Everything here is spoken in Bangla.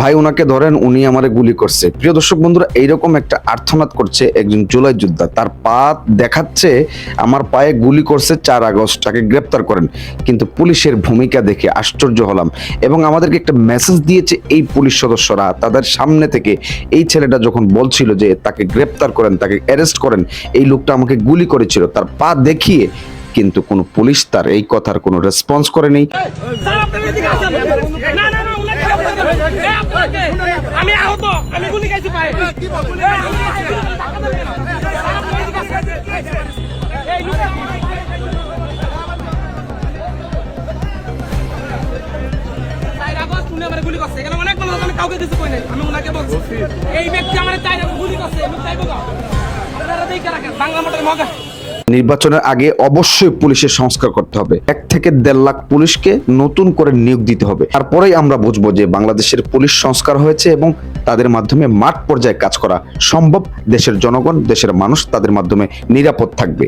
ভাই ওনাকে ধরেন উনি আমারে গুলি করছে। প্রিয় দর্শক বন্ধুরা, এইরকম একটা আর্থনাদ করছে একজন জুলাই যোদ্ধা। তার পা দেখাচ্ছে, আমার পায়ে গুলি করছে চার আগস্ট, তাকে গ্রেপ্তার করেন। কিন্তু পুলিশের ভূমিকা দেখে আশ্চর্য হলাম এবং আমাদেরকে একটা মেসেজ দিয়েছে এই পুলিশ সদস্যরা। তাদের সামনে থেকে এই ছেলেটা যখন বলছিল যে তাকে গ্রেপ্তার করেন, তাকে অ্যারেস্ট করেন, এই লোকটা আমাকে গুলি করেছিল। তার পা দেখিয়ে কিন্তু কোনো পুলিশ তার এই কথার কোনো রেসপন্স করেনি। আমি আহত আমি গুলি খাইছি পায়ে গুলি করছে। এখানে অনেক মানুষ আমি কাউকে কিছু কই নাই। আমি উনাকে বলছি। এই ব্যক্তি আমার আগস্ট গুলি করছে আমি চাইব আপনারা দেখে রাখেন বাংলা মোটর মগা নির্বাচনের আগে অবশ্যই পুলিশের সংস্কার করতে হবে। এক থেকে দেড় লাখ পুলিশকে নতুন করে নিয়োগ দিতে হবে। তারপরেই আমরা বুঝব যে বাংলাদেশের পুলিশ সংস্কার হয়েছে এবং তাদের মাধ্যমে মাঠ পর্যায়ে কাজ করা সম্ভব। দেশের জনগণ, দেশের মানুষ তাদের মাধ্যমে নিরাপদ থাকবে।